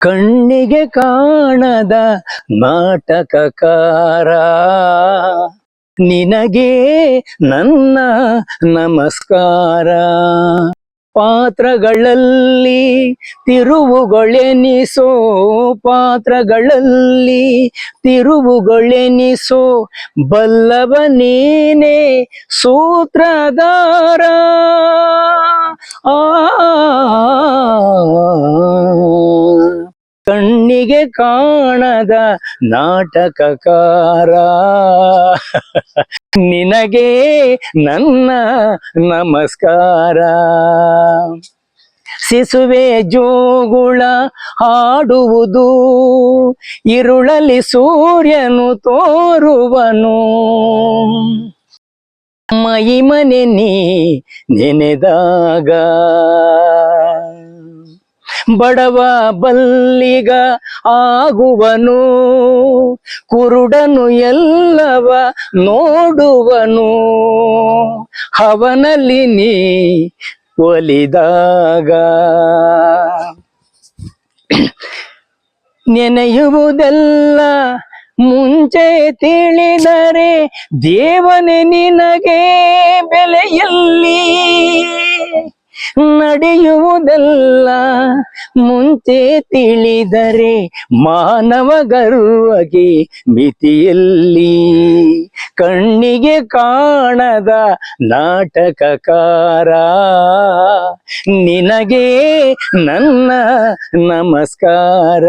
ಕಣ್ಣಿಗೆ ಕಾಣದ ನಾಟಕಕಾರ. ನಿನಗೆ ನನ್ನ ನಮಸ್ಕಾರ. ಪಾತ್ರಗಳಲ್ಲಿ ತಿರುವುಗಳೆನಿಸೋ ಪಾತ್ರಗಳಲ್ಲಿ ತಿರುವುಗಳೆನಿಸೋ ಬಲ್ಲವ ನೀನೇ ಸೂತ್ರಧಾರ. ಆ ಕಣ್ಣಿಗೆ ಕಾಣದ ನಾಟಕಕಾರ. ನಿನಗೆ ನನ್ನ ನಮಸ್ಕಾರ. ಸಿಸುವೆ ಜೋಗುಳ ಹಾಡುವುದು ಇರುಳಲಿ ಸೂರ್ಯನು ತೋರುವನು. ಮೈಮನೆ ನೀ ನೆನೆದಾಗ. ಬಡವ ಬಲ್ಲಿಗ ಆಗುವನು, ಕುರುಡನು ಎಲ್ಲವ ನೋಡುವನು. ಹವನಲ್ಲಿ ನೀ ಒಲಿದಾಗ ನೆನೆಯುವುದೆಲ್ಲ ಮುಂಚೆ ತಿಳಿದರೆ ದೇವನೇ ನಿನಗೆ ಬೆಲೆಯಲ್ಲಿ. ನಡೆಯುವುದೆಲ್ಲ. ಮುಂಚೆ ತಿಳಿದರೆ ಮಾನವ ಗರ್ವಗೆ ಮಿತಿಯಲ್ಲಿ. ಕಣ್ಣಿಗೆ ಕಾಣದ ನಾಟಕಕಾರ. ನಿನಗೆ ನನ್ನ ನಮಸ್ಕಾರ.